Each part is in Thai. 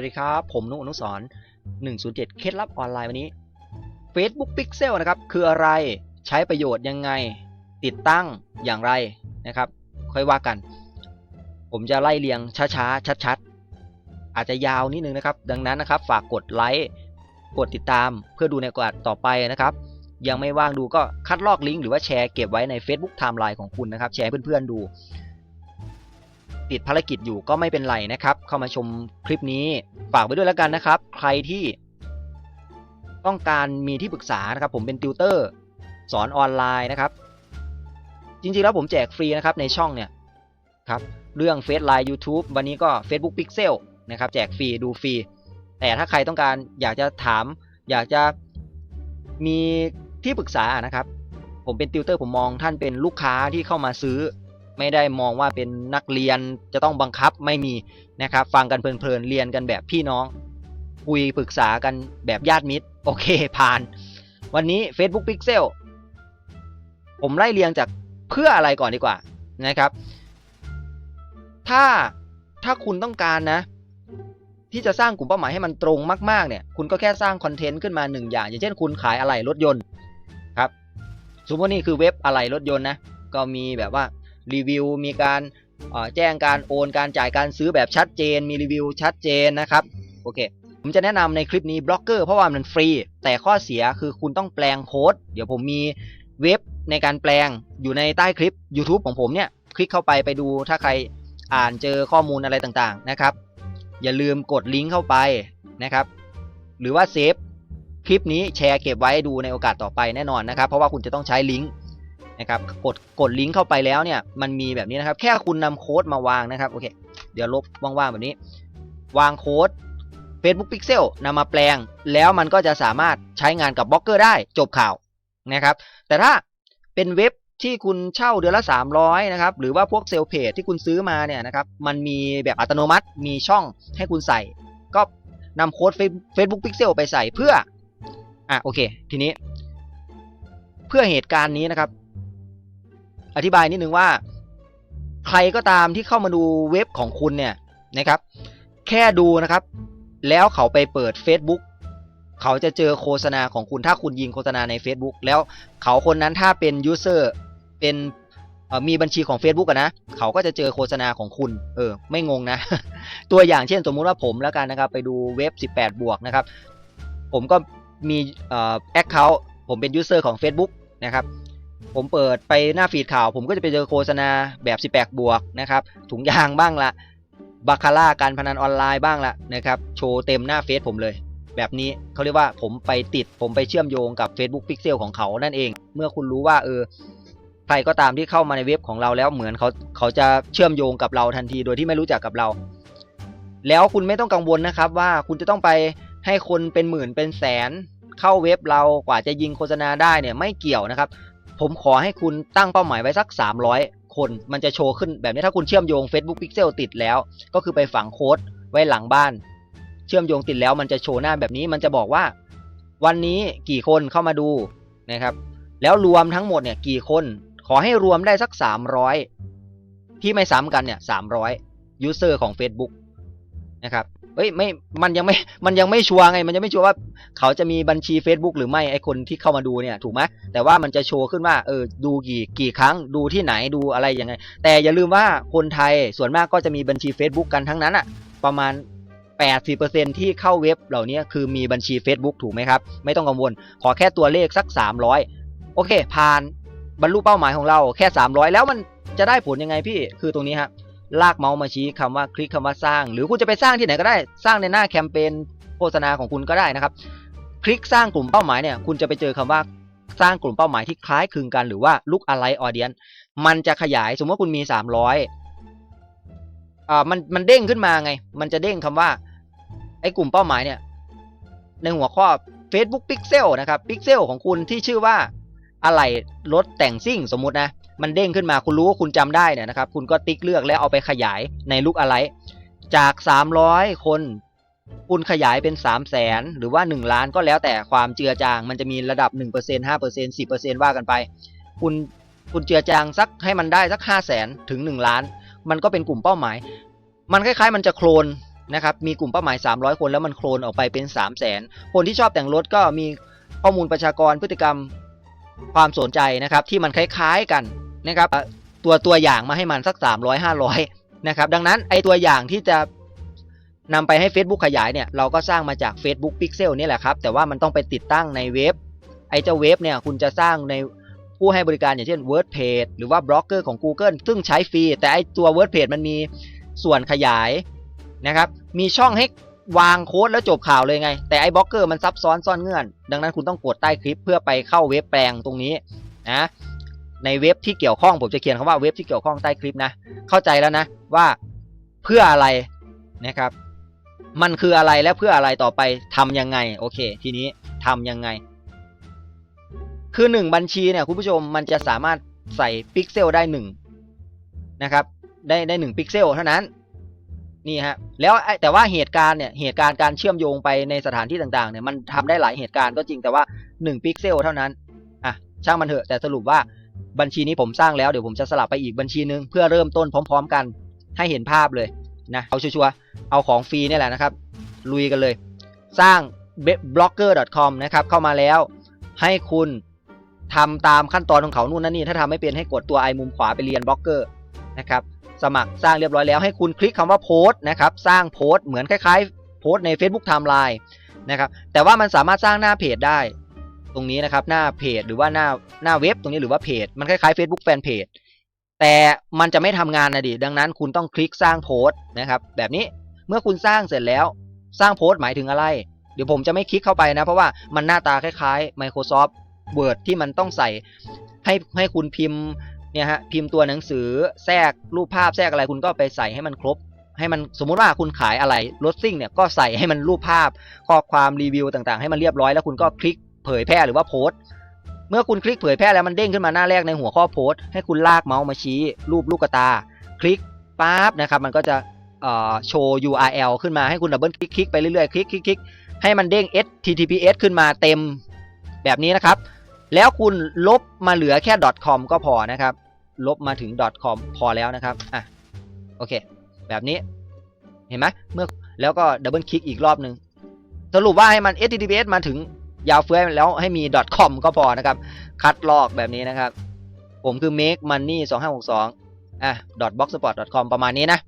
วัสดีครับ ผมนุอนุสรณ์107 เคล็ดลับออนไลน์วันนี้ Facebook Pixel นะครับ คืออะไรใช้ประโยชน์ยังไง ติดตั้งอย่างไรนะครับ ค่อยว่ากัน ผมจะไล่เรียงช้าๆ ชัดๆ อาจจะยาวนิดนึงนะครับ ดังนั้นนะครับ ฝากกดไลค์กดติดตามเพื่อดูในโอกาสต่อไปนะครับ ยังไม่ว่างดูก็คัดลอกลิงก์หรือว่าแชร์เก็บไว้ใน Facebook Timeline ของคุณนะครับ แชร์เพื่อนๆดู ติดภารกิจอยู่ก็ไม่เป็นไรนะครับ เข้ามาชมคลิปนี้ฝากไว้ด้วยแล้วกันนะครับ ใครที่ต้องการมีที่ปรึกษานะครับ ผมเป็นติวเตอร์สอนออนไลน์นะครับ จริงๆแล้วผมแจกฟรีนะครับในช่องเนี่ยครับเรื่องเฟซไลน์ YouTube วันนี้ก็ Facebook Pixel นะครับแจกฟรีดูฟรี แต่ถ้าใครต้องการอยากจะถาม อยากจะมีที่ปรึกษานะครับ ผมเป็นติวเตอร์ผมมองท่านเป็นลูกค้าที่เข้ามาซื้อ ไม่ได้มองว่าเป็นนักเรียนจะต้องบังคับไม่มีนะครับ ฟังกันเพลินๆเรียนกันแบบพี่น้อง คุยปรึกษากันแบบญาติมิตร โอเคผ่าน วันนี้ Facebook Pixel ผมไล่เรียงจากเพื่ออะไรก่อนดีกว่านะครับ ถ้าถ้าคุณต้องการนะ ที่จะสร้างกลุ่มเป้าหมายให้มันตรงมากๆเนี่ย คุณก็แค่สร้างคอนเทนต์ขึ้นมาหนึ่งอย่าง อย่างเช่นคุณขายอะไหล่รถยนต์ครับสมมตินี่คือเว็บอะไหล่รถยนต์นะก็มีแบบว่า รีวิว มีการแจ้งการโอนการจ่ายการซื้อแบบชัดเจน มีรีวิวชัดเจนนะครับโอเคผมจะแนะนำในคลิปนี้บล็อกเกอร์เพราะว่ามันฟรี แต่ข้อเสียคือคุณต้องแปลงโค้ด เดี๋ยวผมมีเว็บในการแปลงอยู่ในใต้คลิป YouTube ของผมเนี่ย คลิกเข้าไปไปดูถ้าใครอ่านเจอข้อมูลอะไรต่างๆนะครับ อย่าลืมกดลิงก์เข้าไปนะครับ หรือว่าเซฟคลิปนี้แชร์เก็บไว้ดูในโอกาสต่อไปแน่นอนนะครับ เพราะว่าคุณจะต้องใช้ลิงก์ นะครับกดกดลิงก์เข้าไปแล้วเนี่ยมันมีแบบนี้นะครับ แค่คุณนำโค้ดมาวางนะครับโอเคเดี๋ยวลบว่างๆแบบนี้ วางโค้ด Facebook Pixel นำมาแปลง แล้วมันก็จะสามารถใช้งานกับบล็อกเกอร์ได้จบข่าวนะครับ แต่ถ้าเป็นเว็บที่คุณเช่าเดือนละ 300นะครับหรือว่าพวกเซลเพจที่คุณซื้อมาเนี่ยนะครับมันมีแบบอัตโนมัติมีช่องให้คุณใส่ ก็นำโค้ด Facebook Pixel ไปใส่เพื่ออะโอเค ทีนี้ เพื่อเหตุการณ์นี้นะครับ อธิบายนิดนึงว่า ใครก็ตามที่เข้ามาดูเว็บของคุณเนี่ยนะครับ แค่ดูนะครับ แล้วเขาไปเปิด Facebook เขาจะเจอโฆษณาของคุณถ้าคุณยิงโฆษณาใน Facebook แล้วเขาคนนั้นถ้าเป็นยูเซอร์เป็นมีบัญชีของ Facebook อะนะ เขาก็จะเจอโฆษณาของคุณ เออ ไม่งงนะ ตัวอย่างเช่นสมมุติว่าผมแล้วกันนะครับ ไปดูเว็บ 18 บวกนะครับ ผมก็มีแอคเคาท์ผมเป็นยูเซอร์ของ Facebook นะครับ ผมเปิดไปหน้าฟีดข่าว ผมก็จะไปเจอโฆษณาแบบ18บวกนะครับ ถุงยางบ้างละบาคาร่าการพนันออนไลน์บ้างละนะครับโชว์เต็มหน้าเฟซผมเลย แบบนี้เขาเรียกว่าผมไปติด ผมไปเชื่อมโยงกับ Facebook Pixel ของเขานั่นเอง เมื่อคุณรู้ว่าเออใครก็ตามที่เข้ามาในเว็บของเราแล้วเหมือนเขาเขาจะเชื่อมโยงกับเราทันทีโดยที่ไม่รู้จักกับเรา แล้วคุณไม่ต้องกังวลนะครับว่าคุณจะต้องไปให้คนเป็นหมื่นเป็นแสนเข้าเว็บเรากว่าจะยิงโฆษณาได้เนี่ยไม่เกี่ยวนะครับ ผมขอให้คุณตั้งเป้าหมายไว้สัก 300 คน มันจะโชว์ขึ้นแบบนี้ถ้าคุณเชื่อมโยง Facebook Pixel ติดแล้ว ก็คือไปฝังโค้ดไว้หลังบ้าน เชื่อมโยงติดแล้วมันจะโชว์หน้าแบบนี้ มันจะบอกว่า วันนี้กี่คนเข้ามาดูนะครับ แล้วรวมทั้งหมดเนี่ยกี่คน ขอให้รวมได้สัก 300 ที่ไม่ซ้ำกันเนี่ย300ยูเซอร์ของ Facebook นะครับ เอ้ยไม่มันยังไม่มันยังไม่ชัวร์ไง มันยังไม่ชัวร์ว่าเขาจะมีบัญชี Facebook หรือไม่ไอคนที่เข้ามาดูเนี่ยถูกไหมแต่ว่ามันจะโชว์ขึ้นว่าเออดูกี่กี่ครั้งดูที่ไหนดูอะไรยังไง แต่อย่าลืมว่าคนไทยส่วนมากก็จะมีบัญชี Facebook กันทั้งนั้นอะประมาณ80%ที่เข้าเว็บเหล่านี้คือมีบัญชี Facebook ถูกไหมครับ ไม่ต้องกังวล ขอแค่ตัวเลขสัก 300 โอเค ผ่านบรรลุเป้าหมายของเราแค่ 300 แล้วมันจะได้ผลยังไงพี่คือตรงนี้ครับ ลากเมาส์มาชี้คำว่าคลิกคำว่าสร้าง หรือคุณจะไปสร้างที่ไหนก็ได้สร้างในหน้าแคมเปญโฆษณาของคุณก็ได้นะครับ คลิกสร้างกลุ่มเป้าหมายเนี่ยคุณจะไปเจอคำว่าสร้างกลุ่มเป้าหมายที่คล้ายคลึงกันหรือว่า look alike audience มันจะขยายสมมติว่าคุณมี 300อ่ามันมันเด้งขึ้นมาไง มันจะเด้งคำว่าไอ้กลุ่มเป้าหมายเนี่ยในหัวข้อ Facebook Pixel นะครับ Pixel ของคุณที่ชื่อว่าอะไรรถแต่งซิ่งสมมุตินะ มันเด้งขึ้นมาคุณรู้ว่าคุณจำได้เนี่ยนะครับคุณก็ติ๊กเลือกแล้วเอาไปขยายในลุกอะไร จาก 300 คน คุณขยายเป็น 3 0 0แสนหรือว่า 1 ล้านก็แล้วแต่ความเจือจาง มันจะมีระดับ 1% 5% 10%ว่ากันไป คุณคุณเจือจางสักให้มันได้สัก 5 0 0แสนถึง 1 ล้าน มันก็เป็นกลุ่มเป้าหมาย มันคล้ายๆ มันจะโคลนนะครับมีกลุ่มเป้าหมาย 300 คนแล้วมันโคลนออกไปเป็น 3 0 0 0 0 0คนที่ชอบแต่งรถก็มีข้อมูลประชากรพฤติกรรมความสนใจนะครับที่มันคล้ายๆกัน นะครับตัวตัวอย่างมาให้มันสัก 300 500นะครับดังนั้นไอตัวอย่างที่จะนำไปให้ Facebook ขยายเนี่ยเราก็สร้างมาจาก Facebook Pixel นี่แหละครับแต่ว่ามันต้องไปติดตั้งในเว็บไอเจ้าเว็บเนี่ยคุณจะสร้างในผู้ให้บริการอย่างเช่น WordPage หรือว่าบล็อกเกอร์ของ Google ซึ่งใช้ฟรี แต่ไอตัว WordPage มันมีส่วนขยายนะครับมีช่องให้วางโค้ดแล้วจบข่าวเลยไง แต่ไอ้บล็อกเกอร์มันซับซ้อนซ่อนเงื่อน ดังนั้นคุณต้องกดใต้คลิปเพื่อไปเข้าเว็บแปลงตรงนี้นะ ในเว็บที่เกี่ยวข้องผมจะเขียนคำว่าเว็บที่เกี่ยวข้องใต้คลิปนะ เข้าใจแล้วนะว่าเพื่ออะไรนะครับ มันคืออะไรและเพื่ออะไรต่อไปทำยังไงโอเค ทีนี้ทำยังไง คือหนึ่งบัญชีเนี่ยคุณผู้ชมมันจะสามารถใส่พิกเซลได้หนึ่งนะครับได้ได้หนึ่งพิกเซลเท่านั้นนี่ฮะแล้วแต่ว่าเหตุการณ์เนี่ยเหตุการณ์การเชื่อมโยงไปในสถานที่ต่างๆเนี่ยมันทำได้หลายเหตุการณ์ก็จริงแต่ว่า1พิกเซลเท่านั้นอะช่างมันเถอะแต่สรุปว่า บัญชีนี้ผมสร้างแล้วเดี๋ยวผมจะสลับไปอีกบัญชีนึงเพื่อเริ่มต้นพร้อม ๆ กัน ให้เห็นภาพเลยนะเอาชัวร์ๆเอาของฟรีนี่แหละนะครับ ลุยกันเลย สร้าง blogger.com นะครับเข้ามาแล้ว ให้คุณทำตามขั้นตอนของเขานู่นนั่นนี่ถ้าทำไม่เป็นให้กดตัวไอมุมขวาไปเรียนบล็อกเกอร์นะครับสมัครสร้างเรียบร้อยแล้วให้คุณคลิกคำว่าโพสต์นะครับสร้างโพสต์เหมือนคล้ายๆ โพสต์ใน Facebook Timeline นะครับแต่ว่ามันสามารถสร้างหน้าเพจได้ ตรงนี้นะครับหน้าเพจหรือว่าหน้าหน้าเว็บตรงนี้หรือว่าเพจมันคล้ายๆ Facebook Fanpage แต่มันจะไม่ทำงานนะดิดังนั้นคุณต้องคลิกสร้างโพสต์นะครับแบบนี้เมื่อคุณสร้างเสร็จแล้วสร้างโพสต์หมายถึงอะไร เดี๋ยวผมจะไม่คลิกเข้าไปนะ เพราะว่ามันหน้าตาคล้ายๆ Microsoft Word ที่มันต้องใส่ให้ให้คุณพิมพ์เนี่ยฮะพิมพ์ตัวหนังสือแทรกรูปภาพแทรกอะไรคุณก็ไปใส่ให้มันครบ ให้มันสมมุติว่าคุณขายอะไรรถซิ่งเนี่ยก็ใส่ให้มันรูปภาพข้อความรีวิวต่างๆ ให้มันเรียบร้อยแล้วคุณก็คลิก เผยแพร่หรือว่าโพสต์เมื่อคุณคลิกเผยแพร่แล้วมันเด้งขึ้นมาหน้าแรกในหัวข้อโพสต์ให้คุณลากเมาส์มาชี้รูปลูกตา คลิกปั๊บนะครับมันก็จะโชว์ URL ขึ้นมาให้คุณดับเบิลคลิกคลิกไปเรื่อยๆคลิกคลิกคลิกให้มันเด้ง https ขึ้นมาเต็มแบบนี้นะครับ แล้วคุณลบมาเหลือแค่ .com ก็พอนะครับ ลบมาถึง .com พอแล้วนะครับอะโอเค แบบนี้เห็นไหมเมื่อแล้วก็ดับเบิลคลิกอีกรอบหนึ่งสรุปว่าให้มัน https มาถึง ยาวเฟื้อยแล้วให้มี .com ก็พอนะครับ คัดลอกแบบนี้นะครับ ผมคือ make money 2562อะ .blogspot com ประมาณนี้นะ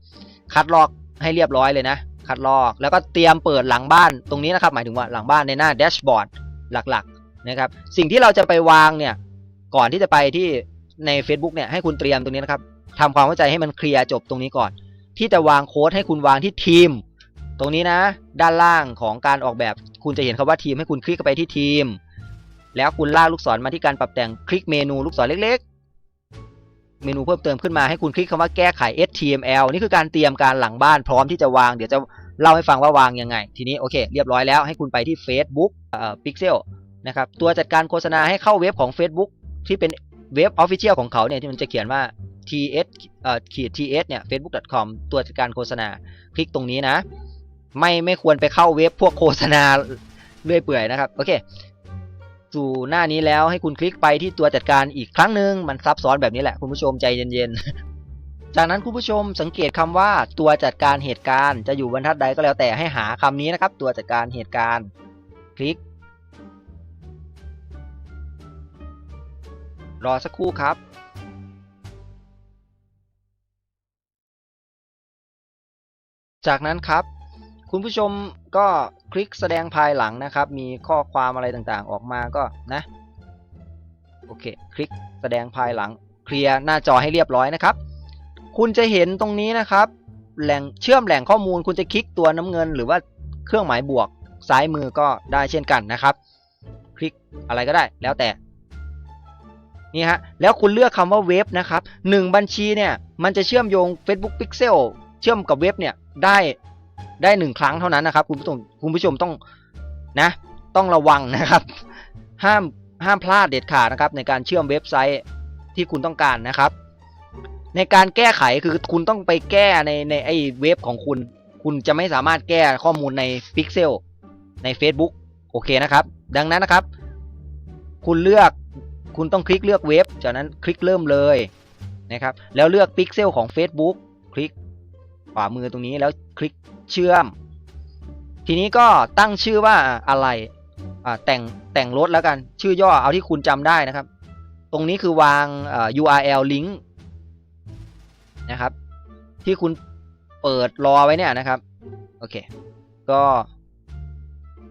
คัดลอกให้เรียบร้อยเลยนะ คัดลอกแล้วก็เตรียมเปิดหลังบ้านตรงนี้นะครับ หมายถึงว่าหลังบ้านในหน้าแดชบอร์ดหลักๆนะครับ สิ่งที่เราจะไปวางเนี่ย ก่อนที่จะไปที่ใน Facebook เนี่ยให้คุณเตรียมตรงนี้นะครับทำความเข้าใจให้มันเคลียร์จบตรงนี้ก่อน ที่จะวางโค้ดให้คุณวางที่ทีม ตรงนี้นะ ด้านล่างของการออกแบบคุณจะเห็นคำว่าทีมให้คุณคลิกไปที่ทีม แล้วคุณลากลูกศรมาที่การปรับแต่งคลิกเมนูลูกศรเล็กๆ เมนูเพิ่มเติมขึ้นมาให้คุณคลิกคำว่าแก้ไข HTML นี่คือการเตรียมการหลังบ้านพร้อมที่จะวางเดี๋ยวจะเล่าให้ฟังว่าวางยังไง ทีนี้โอเค เรียบร้อยแล้วให้คุณไปที่ Facebook เอ่อ Pixel นะครับตัวจัดการโฆษณาให้เข้าเว็บของ Facebook ที่เป็นเว็บ Official ของเขาเนี่ยที่มันจะเขียนว่า ts เอ่อขีด ts เนี่ย facebook.com ตัวจัดการโฆษณา คลิกตรงนี้นะ ไม่ไม่ควรไปเข้าเว็บพวกโฆษณาเรื่อยเปื่อยนะครับโอเคสู่หน้านี้แล้วให้คุณคลิกไปที่ตัวจัดการอีกครั้งหนึ่งมันซับซ้อนแบบนี้แหละคุณผู้ชมใจเย็นๆ จากนั้นคุณผู้ชมสังเกตคำว่าตัวจัดการเหตุการณ์จะอยู่บรรทัดใดก็แล้วแต่ให้หาคำนี้นะครับ ตัวจัดการเหตุการณ์ คลิก รอสักครู่ครับจากนั้นครับ คุณผู้ชมก็คลิกแสดงภายหลังนะครับ มีข้อความอะไรต่างๆ ออกมาก็นะ โอเค คลิกแสดงภายหลัง เคลียร์หน้าจอให้เรียบร้อยนะครับ คุณจะเห็นตรงนี้นะครับ แหล่งเชื่อมแหล่งข้อมูล คุณจะคลิกตัวน้ำเงิน หรือว่าเครื่องหมายบวกซ้ายมือก็ได้เช่นกันนะครับ คลิกอะไรก็ได้แล้วแต่นี่ฮะแล้วคุณเลือกคำว่าเว็บนะครับหนึ่งบัญชีเนี่ยมันจะเชื่อมโยง Facebook Pixel เชื่อมกับเว็บเนี่ยได้ ได้หนึ่งครั้งเท่านั้นนะครับ คุณผู้ชมคุณผู้ชมต้องนะ ต้องระวังนะครับ ห้ามห้ามพลาดเด็ดขาดนะครับ ในการเชื่อมเว็บไซต์ที่คุณต้องการนะครับ ในการแก้ไขคือคุณต้องไปแก้ในในไอ้เว็บของคุณ คุณจะไม่สามารถแก้ข้อมูลใน Pixel ใน Facebook โอเคนะครับ ดังนั้นนะครับ คุณเลือกคุณต้องคลิกเลือกเว็บ จากนั้นคลิกเริ่มเลยนะครับ แล้วเลือกพิกเซลของ Facebook คลิกขวามือตรงนี้แล้วคลิก เชื่อม ทีนี้ก็ตั้งชื่อว่าอะไรแต่งแต่งรถแล้วกัน ชื่อย่อเอาที่คุณจำได้นะครับ ตรงนี้คือวาง URL link นะครับ ที่คุณเปิดรอไว้เนี่ยนะครับ โอเค ก็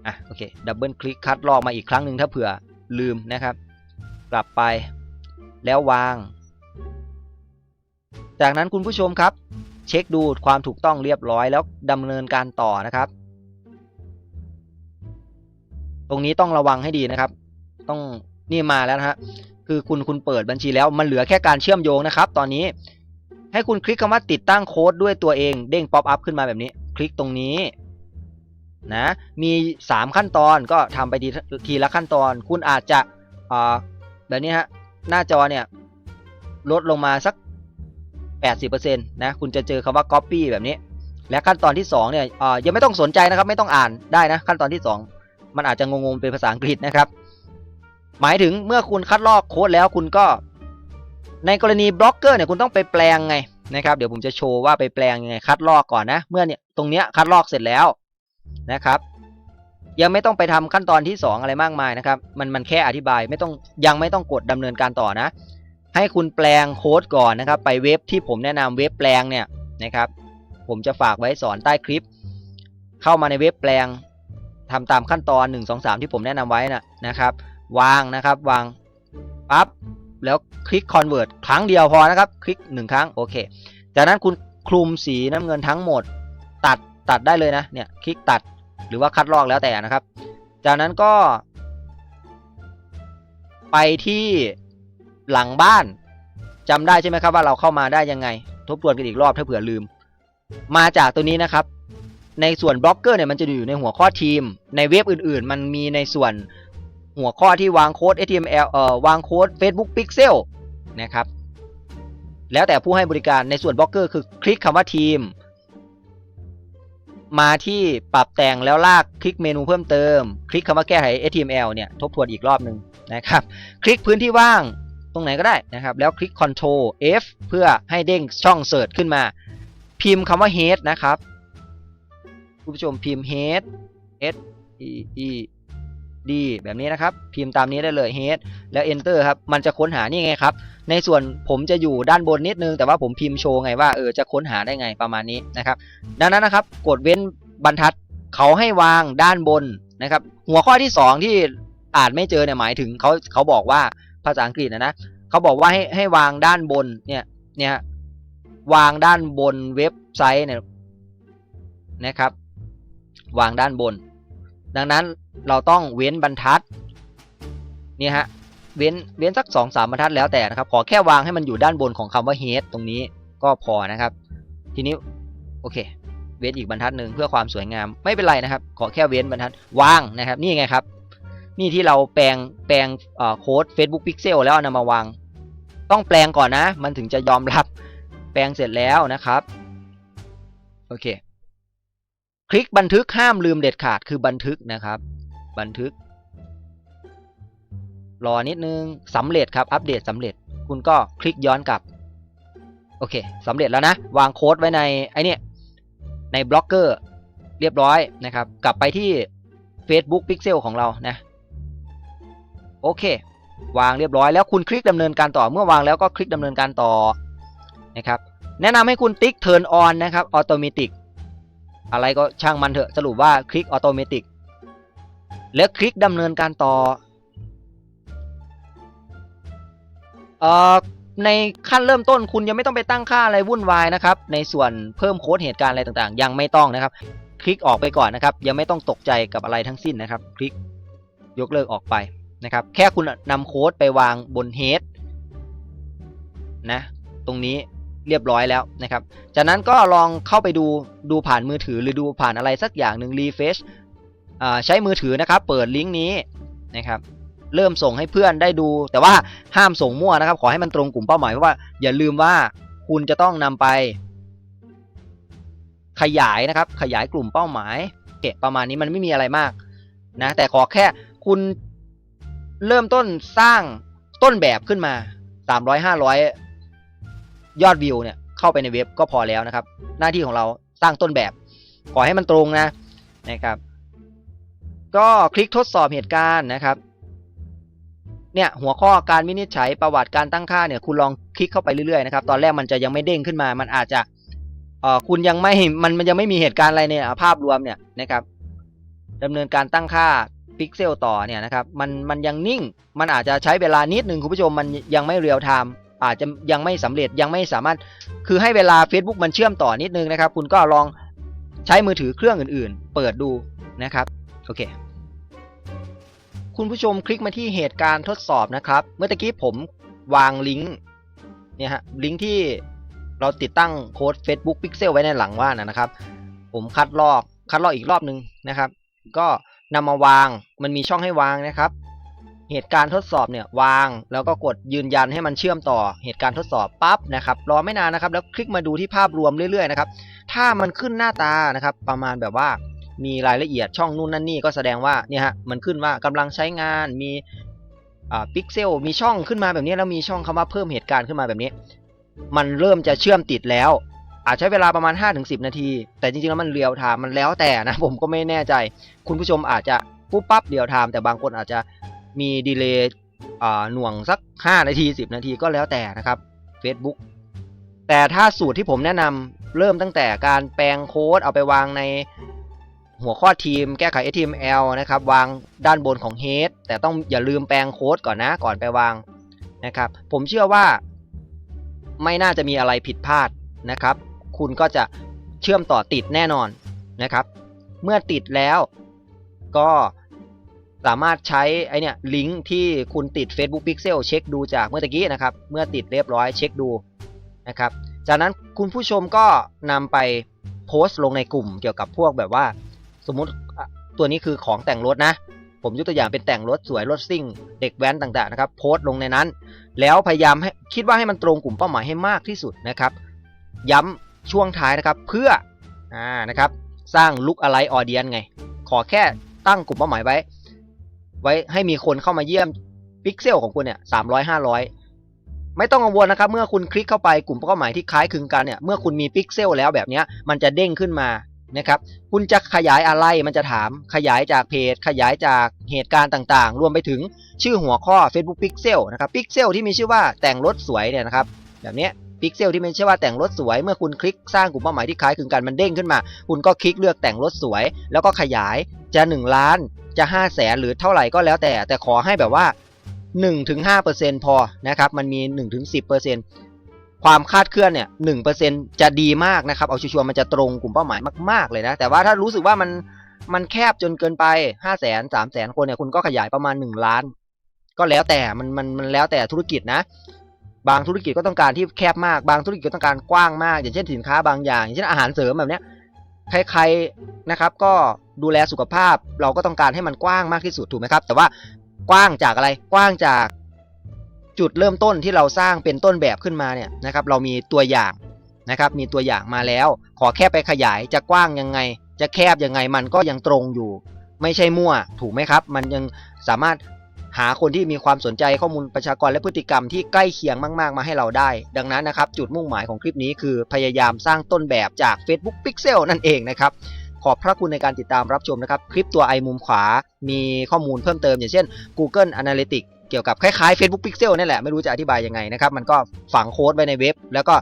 อะโอเคดับเบิลคลิกคัดลอกมาอีกครั้งหนึ่งถ้าเผื่อลืมนะครับ กลับไปแล้ววาง จากนั้นคุณผู้ชมครับ เช็คดูความถูกต้องเรียบร้อยแล้วดำเนินการต่อนะครับ ตรงนี้ต้องระวังให้ดีนะครับ ต้องนี่มาแล้วนะฮะคือคุณคุณเปิดบัญชีแล้วมันเหลือแค่การเชื่อมโยงนะครับ ตอนนี้ให้คุณคลิกคำว่าติดตั้งโค้ดด้วยตัวเองเด้งป๊อปอัพขึ้นมาแบบนี้ คลิกตรงนี้นะมี 3 ขั้นตอนก็ทำไปทีทีละขั้นตอน คุณอาจจะแบบนี้ฮะหน้าจอเนี่ยลดลงมาสัก 80%นะคุณจะเจอคำว่า copy แบบนี้ และขั้นตอนที่2เนี่ยอ่ายังไม่ต้องสนใจนะครับ ไม่ต้องอ่านได้นะขั้นตอนที่ 2 มันอาจจะงงๆเป็นภาษาอังกฤษนะครับ หมายถึงเมื่อคุณคัดลอกโค้ดแล้วคุณก็ ในกรณีบล็อกเกอร์เนี่ยคุณต้องไปแปลงไงนะครับ เดี๋ยวผมจะโชว์ว่าไปแปลงยังไงคัดลอกก่อนนะ เมื่อเนี่ยตรงเนี้ยคัดลอกเสร็จแล้วนะครับยังไม่ต้องไปทำขั้นตอนที่ 2 อะไรมากมายนะครับ มันมันแค่อธิบายไม่ต้องยังไม่ต้องกดดำเนินการต่อนะ ให้คุณแปลงโค้ดก่อนนะครับ ไปเว็บที่ผมแนะนำเว็บแปลงเนี่ยนะครับ ผมจะฝากไว้สอนใต้คลิป เข้ามาในเว็บแปลงทำตามขั้นตอน 1 2 3 ที่ผมแนะนำไว้นะนะครับ วางนะครับ วางปั๊บแล้วคลิก convert ครั้งเดียวพอนะครับ คลิก 1 ครั้งโอเค จากนั้นคุณคลุมสีน้ำเงินทั้งหมด ตัดตัดได้เลยนะเนี่ยคลิกตัดหรือว่าคัดลอกแล้วแต่นะครับ จากนั้นก็ ไปที่ หลังบ้านจำได้ใช่ไหมครับว่าเราเข้ามาได้ยังไง ทบทวนกันอีกรอบถ้าเผื่อลืม มาจากตัวนี้นะครับ ในส่วนบล็อกเกอร์เนี่ยมันจะอยู่ในหัวข้อทีม ในเว็บอื่นๆ มันมีในส่วนหัวข้อที่วางโค้ด HTML เอ่อวางโค้ด Facebook Pixel นะครับ แล้วแต่ผู้ให้บริการในส่วนบล็อกเกอร์คือคลิกคำว่าทีม มาที่ปรับแต่งแล้วลากคลิกเมนูเพิ่มเติม คลิกคำว่าแก้ไข HTML เนี่ยทบทวนอีกรอบหนึ่งนะครับ คลิกพื้นที่ว่าง ตรงไหนก็ได้นะครับ แล้วคลิก Ctrl F เพื่อให้เด้งช่องเสิร์ชขึ้นมา พิมพ์คำว่า head นะครับคุณผู้ชมพิมพ์ head h e e d แบบนี้นะครับ พิมพ์ตามนี้ได้เลย head แล้ว enter ครับ มันจะค้นหานี่ไงครับ ในส่วนผมจะอยู่ด้านบนนิดนึง แต่ว่าผมพิมพ์โชว์ไงว่าเออจะค้นหาได้ไงประมาณนี้นะครับ ดังนั้นนะครับ กดเว้นบรรทัดเขาให้วางด้านบนนะครับ หัวข้อที่ 2 ที่อ่านไม่เจอเนี่ยหมายถึงเขาเขาบอกว่า ภาษาอังกฤษนะนะเขาบอกว่าให้ให้วางด้านบนเนี่ยเนี่ยวางด้านบนเว็บไซต์เนี่ยนะครับ วางด้านบน ดังนั้นเราต้องเว้นบรรทัดเนี่ยฮะเว้นเว้นสัก2อสามบรรทัดแล้วแต่นะครับ ขอแค่วางให้มันอยู่ด้านบนของคำว่า head ตรงนี้ก็พอนะครับ ทีนี้โอเค เว้นอีกบรรทัดหนึ่งเพื่อความสวยงามไม่เป็นไรนะครับ ขอแค่เว้นบรรทัดวางนะครับ นี่ไงครับ นี่ที่เราแปลงแปลงโค้ด Facebook Pixel แล้วนำมาวาง ต้องแปลงก่อนนะ มันถึงจะยอมรับแปลงเสร็จแล้วนะครับ โอเค คลิกบันทึกห้ามลืมเด็ดขาดคือบันทึกนะครับ บันทึก รอนิดนึงสำเร็จครับ อัปเดตสำเร็จ คุณก็คลิกย้อนกลับ โอเคสำเร็จแล้วนะ วางโค้ดไว้ในไอเนี่ยในบล็อกเกอร์เรียบร้อยนะครับ กลับไปที่ Facebook Pixel ของเรานะ โอเค วางเรียบร้อยแล้วคุณคลิกดำเนินการต่อเมื่อวางแล้วก็คลิกดำเนินการต่อนะครับแนะนำให้คุณติ๊ก turn on นะครับ automatic อะไรก็ช่างมันเถอะสรุปว่าคลิก automatic แล้วคลิกดำเนินการต่อเอ่อในขั้นเริ่มต้นคุณยังไม่ต้องไปตั้งค่าอะไรวุ่นวายนะครับ ในส่วนเพิ่มโค้ดเหตุการณ์อะไรต่างๆ ยังไม่ต้องนะครับ คลิกออกไปก่อนนะครับ ยังไม่ต้องตกใจกับอะไรทั้งสิ้นนะครับ คลิกยกเลิกออกไป นะครับ แค่คุณนำโค้ดไปวางบนเฮดนะ ตรงนี้เรียบร้อยแล้วนะครับ จากนั้นก็ลองเข้าไปดูดูผ่านมือถือหรือดูผ่านอะไรสักอย่างหนึ่งรีเฟชใช้มือถือนะครับ เปิดลิงก์นี้นะครับเริ่มส่งให้เพื่อนได้ดู แต่ว่าห้ามส่งมั่วนะครับ ขอให้มันตรงกลุ่มเป้าหมายเพราะว่าอย่าลืมว่าคุณจะต้องนำไป ขยายนะครับ ขยายกลุ่มเป้าหมายเกะประมาณนี้มันไม่มีอะไรมากนะแต่ขอแค่คุณ เริ่มต้นสร้างต้นแบบขึ้นมา300 500ยอดวิวเนี่ยเข้าไปในเว็บก็พอแล้วนะครับ หน้าที่ของเราสร้างต้นแบบ ขอให้มันตรงนะนะครับ ก็คลิกทดสอบเหตุการณ์นะครับ เนี่ยหัวข้อการวินิจฉัยประวัติการตั้งค่าเนี่ยคุณลองคลิกเข้าไปเรื่อยๆนะครับ ตอนแรกมันจะยังไม่เด้งขึ้นมา มันอาจจะเอ่อคุณยังไม่มันมันยังไม่มีเหตุการณ์อะไรในภาพรวมเนี่ยนะครับดำเนินการตั้งค่า พิกเซลต่อเนี่ยนะครับมันมันยังนิ่ง มันอาจจะใช้เวลานิดนึงคุณผู้ชมมันยังไม่เรียลไทม์อาจจะยังไม่สำเร็จยังไม่สามารถคือให้เวลา Facebook มันเชื่อมต่อนิดนึงนะครับ คุณก็ลองใช้มือถือเครื่องอื่นๆ เปิดดูนะครับโอเคคุณผู้ชมคลิกมาที่เหตุการณ์ทดสอบนะครับ เมื่อกี้ผมวางลิงก์เนี่ยฮะลิงก์ที่เราติดตั้งโค้ด Facebook Pixel ไว้ในหลังว่านนะนะครับ ผมคัดลอกคัดลอกอีกรอบนึงนะครับ ก็ นำมาวาง มันมีช่องให้วางนะครับ เหตุการณ์ทดสอบเนี่ยวาง แล้วก็กดยืนยันให้มันเชื่อมต่อเหตุการณ์ทดสอบปั๊บนะครับ รอไม่นานนะครับ แล้วคลิกมาดูที่ภาพรวมเรื่อยๆนะครับ ถ้ามันขึ้นหน้าตานะครับ ประมาณแบบว่ามีรายละเอียดช่องนู่นนั่นนี่ก็แสดงว่าเนี่ยฮะมันขึ้นว่ากำลังใช้งานมีอ่าพิกเซลมีช่องขึ้นมาแบบนี้แล้วมีช่องคำว่าเพิ่มเหตุการณ์ขึ้นมาแบบนี้ มันเริ่มจะเชื่อมติดแล้ว อาจใช้เวลาประมาณ 5-10 นาที แต่จริงๆแล้วมันเรียวไทม์มันแล้วแต่นะผมก็ไม่แน่ใจ คุณผู้ชมอาจจะปุ๊บปั๊บเรียวไทม์แต่บางคนอาจจะมีดีเลย์หน่วงสัก 5 นาที 10 นาทีก็แล้วแต่นะครับ Facebook แต่ถ้าสูตรที่ผมแนะนำเริ่มตั้งแต่การแปลงโค้ดเอาไปวางในหัวข้อทีมแก้ไข HTML นะครับ วางด้านบนของ head แต่ต้องอย่าลืมแปลงโค้ดก่อนนะก่อนไปวางนะครับ ผมเชื่อว่า ไม่น่าจะมีอะไรผิดพลาดนะครับ คุณก็จะเชื่อมต่อติดแน่นอนนะครับ เมื่อติดแล้วก็สามารถใช้ไอเนี่ยลิงก์ที่คุณติด Facebook Pixel เช็คดูจากเมื่อตะกี้นะครับ เมื่อติดเรียบร้อยเช็คดูนะครับ จากนั้นคุณผู้ชมก็นำไปโพสต์ลงในกลุ่มเกี่ยวกับพวกแบบว่า สมมติตัวนี้คือของแต่งรถนะ ผมยกตัวอย่างเป็นแต่งรถสวยรถซิ่ง เด็กแว้นต่างๆนะครับโพสต์ลงในนั้น แล้วพยายามให้คิดว่าให้มันตรงกลุ่มเป้าหมายให้มากที่สุดนะครับ ย้ำ ช่วงท้ายนะครับเพื่ออ่านะครับสร้างลุกอะไรออเดียนไง ขอแค่ตั้งกลุ่มเป้าหมายไว้ ไว้ให้มีคนเข้ามาเยี่ยมพิกเซลของคุณเนี่ยสามร้อยห้าร้อยไม่ต้องกังวลนะครับ เมื่อคุณคลิกเข้าไปกลุ่มเป้าหมายที่คล้ายคลึงกันเนี่ยเมื่อคุณมีพิกเซลแล้วแบบนี้มันจะเด้งขึ้นมานะครับคุณจะขยายอะไรมันจะถามขยายจากเพจ ขยายจากเหตุการณ์ต่างๆ รวมไปถึงชื่อหัวข้อ Facebook Pixel นะครับพิกเซลที่มีชื่อว่าแต่งรถสวยเนี่ยนะครับ แบบนี้ พิกเซลที่มีชื่อว่าแต่งรถสวย เมื่อคุณคลิกสร้างกลุ่มเป้าหมายที่คล้ายคลึงกันมันเด้งขึ้นมา คุณก็คลิกเลือกแต่งรถสวย แล้วก็ขยายจะ 1 ล้านจะ5 0 0แสนหรือเท่าไหร่ก็แล้วแต่ แต่ขอให้แบบว่า 1-5%พอนะครับมันมี 1-10%ความคาดเคลื่อนเนี่ย1%จะดีมากนะครับเอาชัวร์มันจะตรงกลุ่มเป้าหมายมากๆเลยนะแต่ว่าถ้ารู้สึกว่ามันมันแคบจนเกินไป5 0 0 0 0 0 3 0 0 0 0คนเนี่ยคุณก็ขยายประมาณ 1 ล้าน ก็แล้วแต่มันมันมันแล้วแต่ธุรกิจนะ บางธุรกิจก็ต้องการที่แคบมาก บางธุรกิจก็ต้องการกว้างมาก อย่างเช่นสินค้าบางอย่าง อย่างเช่นอาหารเสริมแบบเนี้ยใครๆนะครับ ก็ดูแลสุขภาพ เราก็ต้องการให้มันกว้างมากที่สุดถูกไหมครับ แต่ว่ากว้างจากอะไรกว้างจากจุดเริ่มต้นที่เราสร้างเป็นต้นแบบขึ้นมาเนี่ยนะครับ เรามีตัวอย่างนะครับ มีตัวอย่างมาแล้ว ขอแค่ไปขยายจะกว้างยังไง จะแคบยังไงมันก็ยังตรงอยู่ ไม่ใช่มั่วถูกไหมครับ มันยังสามารถ หาคนที่มีความสนใจข้อมูลประชากรและพฤติกรรมที่ใกล้เคียงมากๆ มาให้เราได้ ดังนั้นนะครับจุดมุ่งหมายของคลิปนี้คือพยายามสร้างต้นแบบจาก Facebook Pixel นั่นเองนะครับขอบพระคุณในการติดตามรับชมนะครับ คลิปตัวไอมุมขวา มีข้อมูลเพิ่มเติม อย่างเช่น Google Analytics เกี่ยวกับคล้ายๆ Facebook Pixel นี่แหละไม่รู้จะอธิบายยังไงนะครับ มันก็ฝังโค้ดไว้ในเว็บ แล้วก็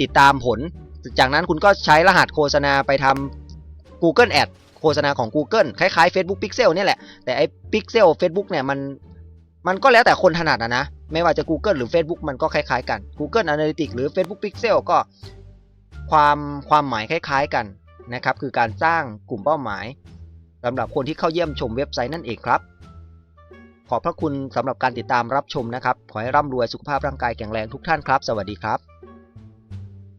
ติดตามผล จากนั้นคุณก็ใช้รหัสโฆษณาไปทำ Google Ad โฆษณาของ Google คล้ายๆ Facebook Pixel นี่แหละ แต่ไอ้ Pixel Facebook เนี่ยมันมันก็แล้วแต่คนถนัดนะนะ ไม่ว่าจะ Google หรือ Facebook มันก็คล้ายๆกัน Google Analytics หรือ Facebook Pixel ก็ความความหมายคล้ายๆกันนะครับ คือการสร้างกลุ่มเป้าหมายสำหรับคนที่เข้าเยี่ยมชมเว็บไซต์นั่นเองครับ ขอบพระคุณสำหรับการติดตามรับชมนะครับ ขอให้ร่ำรวยสุขภาพร่างกายแข็งแรงทุกท่านครับ สวัสดีครับ